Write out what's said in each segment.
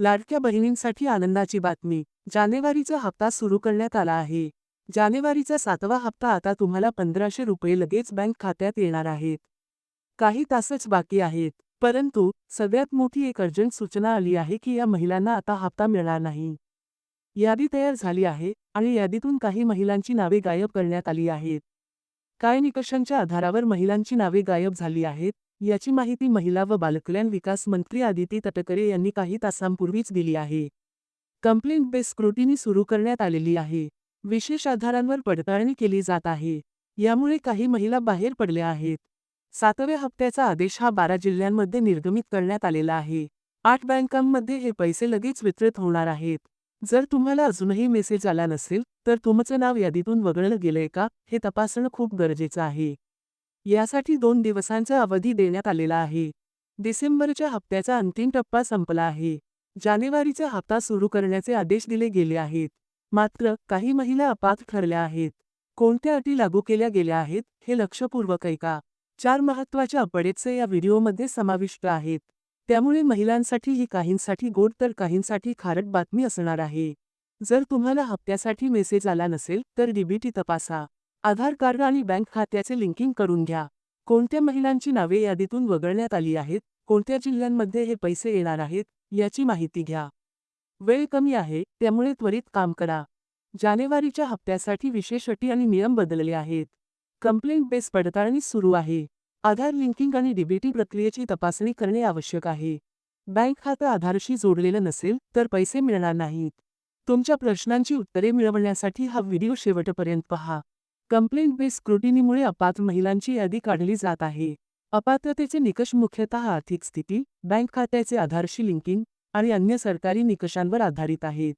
लाडक्या बहिणींसाठी आनंदाची बातमी. जानेवारीचा हप्ता सुरू करण्यात आला आहे. जानेवारीचा सातवा हप्ता आता तुम्हाला पंधराशे रुपये लगेच बँक खात्यात येणार आहेत. काही तासच बाकी आहेत. परंतु सगळ्यात मोठी एक अर्जंट सूचना आली आहे की या महिलांना आता हप्ता मिळणार नाही. यादी तयार झाली आहे आणि यादीतून काही महिलांची नावे गायब करण्यात आली आहेत. काय निकषांच्या आधारावर महिलांची नावे गायब झाली आहेत? याची माहिती महिला व बालकल्याण विकास मंत्री आदिती तटकरे यांनी काही तासांपूर्वीच दिली आहे. कंप्लेंट बेस स्क्रुटिनी सुरू करण्यात आलेली आहे. विशेष आधारांवर पडताळणी केली जात आहे. यामुळे काही महिला बाहेर पडल्या आहेत. सातव्या हप्त्याचा आदेश हा बारा जिल्ह्यांमध्ये निर्गमित करण्यात आलेला आहे. आठ बँकांमध्ये हे पैसे लगेच वितरित होणार आहेत. जर तुम्हाला अजूनही मेसेज आला नसेल तर तुमचं नाव यादीतून वगळलं गेलंय का हे तपासणं खूप गरजेचं आहे. यासाठी दोन दिवसांचा अवधी देण्यात आलेला आहे. डिसेंबरच्या हप्त्याचा अंतिम टप्पा संपला आहे. जानेवारीचा हप्ता सुरू करण्याचे आदेश दिले गेले आहेत. मात्र काही महिला अपात्र ठरल्या आहेत. कोणत्या अटी लागू केल्या गेल्या आहेत हे लक्षपूर्वक ऐका. चार महत्त्वाच्या अपडेटचे या व्हिडिओमध्ये समाविष्ट आहेत. त्यामुळे महिलांसाठी ही काहींसाठी गोड तर काहींसाठी खारट बातमी असणार आहे. जर तुम्हाला हप्त्यासाठी मेसेज आला नसेल तर डीबीटी तपासा. आधार कार्ड आणि बँक खात्याचे लिंकिंग करून घ्या. कोणत्या महिलांची नावे यादीतून वगळण्यात आली आहेत? कोणत्या जिल्ह्यांमध्ये हे पैसे येणार आहेत? याची माहिती घ्या. वेळ कमी आहे त्यामुळे त्वरित काम करा. जानेवारीच्या हप्त्यासाठी विशेष अटी आणि नियम बदलले आहेत. कंप्लेंट बेस पडताळणी सुरू आहे. आधार लिंकिंग आणि डीबीटी प्रक्रियेची तपासणी करणे आवश्यक आहे. बँक खातं आधारशी जोडलेलं नसेल तर पैसे मिळणार नाहीत. तुमच्या प्रश्नांची उत्तरे मिळवण्यासाठी हा व्हिडिओ शेवटपर्यंत पहा. कंप्लेंट बेस स्क्रुटिनीमुळे अपात्र महिलांची यादी काढली जात आहे. अपात्रतेचे निकष मुख्यतः आर्थिक स्थिती बँक खात्याचे आधारशी लिंकिंग आणि अन्य सरकारी निकषांवर आधारित आहेत.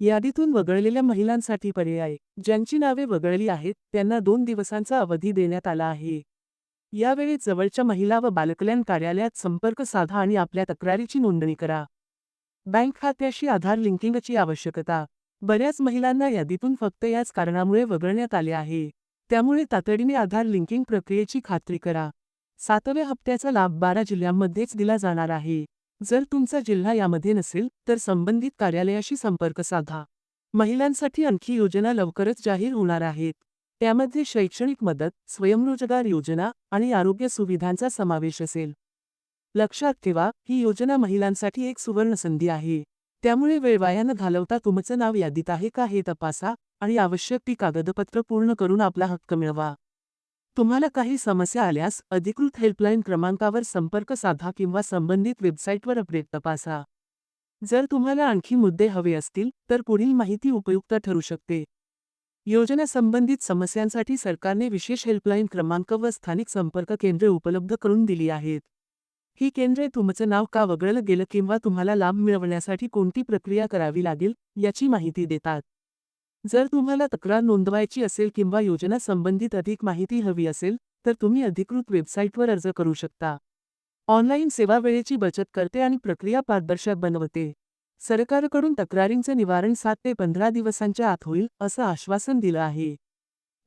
यादीतून वगळलेल्या महिलांसाठी पर्याय ज्यांची नावे वगळली आहेत त्यांना दोन दिवसांचा अवधी देण्यात आला आहे. यावेळी जवळच्या महिला व बालकल्याण कार्यालयात संपर्क साधा आणि आपल्या तक्रारीची नोंदणी करा. बँक खात्याशी आधार लिंकिंगची आवश्यकता बऱ्याच महिलांना यादीतून फक्त याच कारणामुळे वगळण्यात आले आहे. त्यामुळे तातडीने आधार लिंकिंग प्रक्रियेची खात्री करा. सातव्या हप्त्याचा लाभ बारा जिल्ह्यांमध्येच दिला जाणार आहे. जर तुमचा जिल्हा यामध्ये नसेल तर संबंधित कार्यालयाशी संपर्क साधा. महिलांसाठी आणखी योजना लवकरच जाहीर होणार आहेत. त्यामध्ये शैक्षणिक मदत स्वयंरोजगार योजना आणि आरोग्य सुविधांचा समावेश असेल. लक्षात ठेवा ही योजना महिलांसाठी एक सुवर्ण संधी आहे. त्यामुळे वेळ वाया न घालवता तुमचं नाव यादीत आहे का हे तपासा आणि आवश्यक ती कागदपत्र पूर्ण करून आपला हक्क मिळवा. तुम्हाला काही समस्या आल्यास अधिकृत हेल्पलाईन क्रमांकावर संपर्क साधा किंवा संबंधित वेबसाईटवर अपडेट तपासा. जर तुम्हाला आणखी मुद्दे हवे असतील तर पुढील माहिती उपयुक्त ठरू शकते. योजना संबंधित समस्यांसाठी सरकारने विशेष हेल्पलाईन क्रमांक व स्थानिक संपर्क केंद्रे उपलब्ध करून दिली आहेत. ही केंद्रे तुमचं नाव का वगळलं गेलं किंवा तुम्हाला लाभ मिळवण्यासाठी कोणती प्रक्रिया करावी लागेल याची माहिती देतात. जर तुम्हाला तक्रार नोंदवायची असेल किंवा योजना संबंधित अधिक माहिती हवी असेल तर तुम्ही अधिकृत वेबसाईटवर अर्ज करू शकता. ऑनलाईन सेवा वेळेची बचत करते आणि प्रक्रिया पारदर्शक बनवते. सरकारकडून तक्रारींचं निवारण सात ते पंधरा दिवसांच्या आत होईल असं आश्वासन दिलं आहे.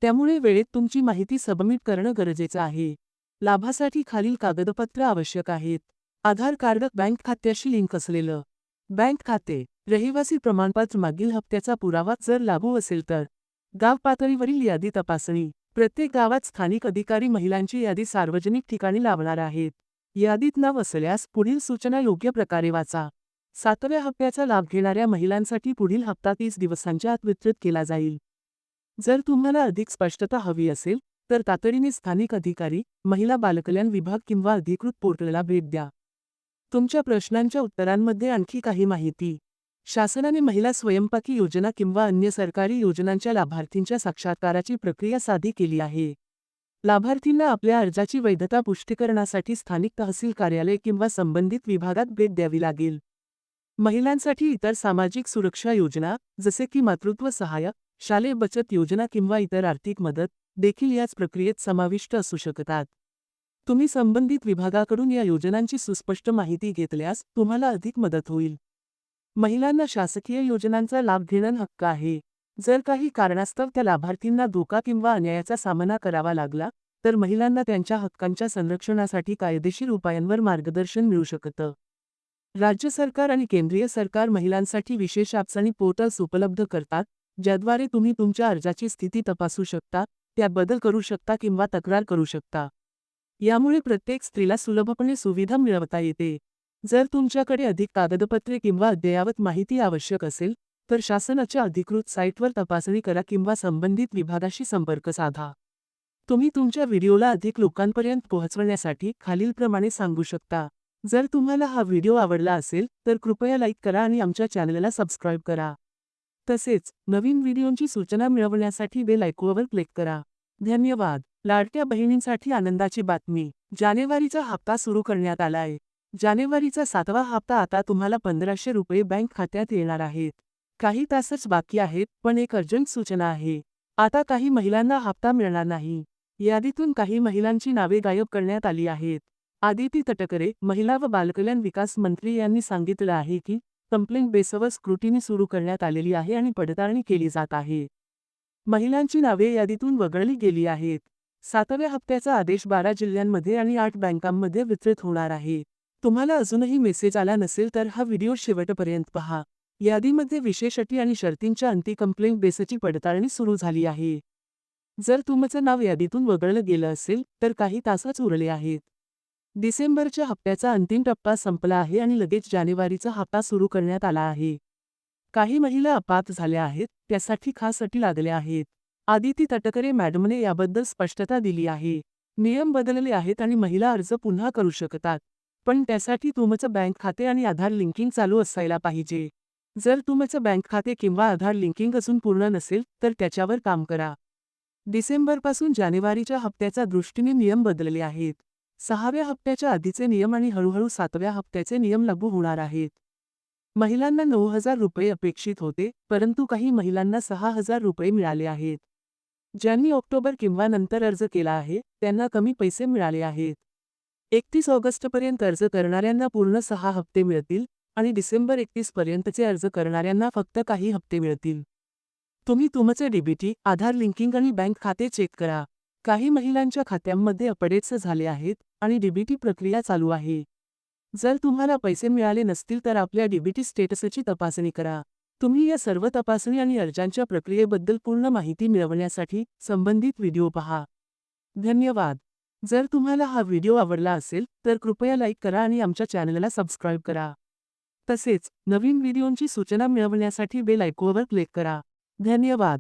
त्यामुळे वेळेत तुमची माहिती सबमिट करणं गरजेचं आहे. लाभासाठी खालील कागदपत्र आवश्यक आहेत. आधार कार्ड बँक खात्याशी लिंक असलेलं. बँक खाते रहिवासी प्रमाणपत्र मागील हप्त्याचा पुरावा जर लागू असेल तर. गाव पातळीवरील यादी तपासणी. प्रत्येक गावात स्थानिक अधिकारी महिलांची यादी सार्वजनिक ठिकाणी लावणार आहेत. यादीत नाव असल्यास पुढील सूचना योग्य प्रकारे वाचा. सातव्या हप्त्याचा लाभ घेणाऱ्या महिलांसाठी पुढील हप्ता तीस दिवसांच्या आत वितरित केला जाईल. जर तुम्हाला अधिक स्पष्टता हवी असेल तर तातडीने स्थानिक अधिकारी महिला बालकल्याण विभाग किंवा अधिकृत पोर्टलला भेट द्या. तुमच्या प्रश्नांच्या उत्तरांमध्ये आणखी काही माहिती. शासनाने महिला स्वयंपाकी योजना किंवा अन्य सरकारी योजनांच्या लाभार्थींच्या साक्षात्काराची प्रक्रिया साधी केली आहे. लाभार्थींना आपल्या अर्जाची वैधता पुष्टीकरणासाठी स्थानिक तहसील कार्यालय किंवा संबंधित विभागात भेट द्यावी लागेल. महिलांसाठी इतर सामाजिक सुरक्षा योजना जसे की मातृत्व सहाय्य शालेय बचत योजना किंवा इतर आर्थिक मदत देखील याच प्रक्रियेत समाविष्ट असू शकतात. तुम्ही संबंधित विभागाकडून या योजनांची सुस्पष्ट माहिती घेतल्यास तुम्हाला अधिक मदत होईल. महिलांना शासकीय योजनांचा लाभ घेणं हक्क आहे. जर काही कारणास्तव त्या लाभार्थींना धोका किंवा अन्यायाचा सामना करावा लागला तर महिलांना त्यांच्या हक्कांच्या संरक्षणासाठी कायदेशीर उपायांवर मार्गदर्शन मिळू शकतं. राज्य सरकार आणि केंद्रीय सरकार महिलांसाठी विशेष ॲप्स आणि पोर्टल्स उपलब्ध करतात ज्याद्वारे तुम्ही तुमच्या अर्जाची स्थिती तपासू शकता त्यात बदल करू शकता किंवा तक्रार करू शकता. यामुळे प्रत्येक स्त्रीला सुलभपणे सुविधा मिळवता येते. जर तुमच्याकडे अधिक कागदपत्रे किंवा अद्ययावत माहिती आवश्यक असेल तर शासनाच्या अधिकृत साईटवर तपासणी करा किंवा संबंधित विभागाशी संपर्क साधा. तुम्ही तुमच्या व्हिडिओला अधिक लोकांपर्यंत पोहोचवण्यासाठी खालीलप्रमाणे सांगू शकता. जर तुम्हाला हा व्हिडिओ आवडला असेल तर कृपया लाईक करा आणि आमच्या चॅनलला सबस्क्राईब करा. तसेच नवीन व्हिडिओंची सूचना मिळवण्यासाठी बेल आयकॉनवर क्लिक करा. धन्यवाद. लाडक्या बहिणींसाठी आनंदाची बातमी. जानेवारीचा हप्ता सुरू करण्यात आला आहे जानेवारीचा सातवा हप्ता आता तुम्हाला पंधराशे रुपये बँक खात्यात येणार आहेत. काही तासच बाकी आहेत पण एक अर्जंट सूचना आहे. आता काही महिलांना हप्ता मिळणार नाही. यादीतून काही महिलांची नावे गायब करण्यात आली आहेत. आदिती तटकरे महिला व बालकल्याण विकास मंत्री यांनी सांगितलं आहे की कंप्लेंट बेसवर स्क्रुटिनी सुरू करण्यात आलेली आहे आणि पडताळणी केली जात आहे. महिलांची नावे यादीतून वगळली गेली आहेत. सातव्या हप्त्याचा आदेश बारा जिल्ह्यांमध्ये आणि आठ बँकांमध्ये वितरित होणार आहे. तुम्हाला अजूनही मेसेज आला नसेल तर हा व्हिडिओ शेवटपर्यंत पहा. यादीमध्ये विशेष अटी आणि शर्तींच्या अंती कंप्लेंट बेसची पडताळणी सुरू झाली आहे. जर तुमचं नाव यादीतून वगळलं गेलं असेल तर काही तासच उरले आहेत. डिसेंबरच्या हप्त्याचा अंतिम टप्पा संपला आहे आणि लगेच जानेवारीचा हप्ता सुरू करण्यात आला आहे. काही महिला अपात झाल्या आहेत त्यासाठी खास अटी लागल्या आहेत. आदिती तटकरे मॅडमने याबद्दल स्पष्टता दिली आहे. नियम बदलले आहेत आणि महिला अर्ज पुन्हा करू शकतात. पण त्यासाठी तुमचं बँक खाते आणि आधार लिंकिंग चालू असायला पाहिजे. जर तुमचं बँक खाते किंवा आधार लिंकिंग अजून पूर्ण नसेल तर त्याच्यावर काम करा. डिसेंबरपासून जानेवारीच्या हप्त्याच्या दृष्टीने नियम बदलले आहेत. सहाव्या हप्त्याच्या आधीचे नियम आणि हळूहळू सातव्या हप्त्याचे नियम लागू होणार आहेत. महिलांना नऊ हजार रुपये अपेक्षित होते परंतु काही महिलांना सहा हजार रुपये मिळाले आहेत. ज्यांनी ऑक्टोबर किंवा नंतर अर्ज केला आहे त्यांना कमी पैसे मिळाले आहेत. एकतीस ऑगस्टपर्यंत अर्ज करणाऱ्यांना पूर्ण सहा हप्ते मिळतील आणि डिसेंबर एकतीस पर्यंतचे अर्ज करणाऱ्यांना फक्त काही हप्ते मिळतील. तुम्ही तुमचे डीबीटी आधार लिंकिंग आणि बँक खाते चेक करा. काही महिलांच्या खात्यांमध्ये अपडेट्स झाले आहेत आणि डीबीटी प्रक्रिया चालू आहे. जर तुम्हाला पैसे मिळाले नसतील तर आपल्या डीबीटी स्टेटसची तपासणी करा. तुम्ही या सर्व तपासणी आणि अर्जांच्या प्रक्रियेबद्दल पूर्ण माहिती मिळवण्यासाठी संबंधित व्हिडिओ पहा. धन्यवाद. जर तुम्हाला हा व्हिडिओ आवडला असेल तर कृपया लाईक करा आणि आमच्या चॅनलला सबस्क्राईब करा. तसेच नवीन व्हिडिओंची सूचना मिळवण्यासाठी बेल आयकॉनवर क्लिक करा. धन्यवाद.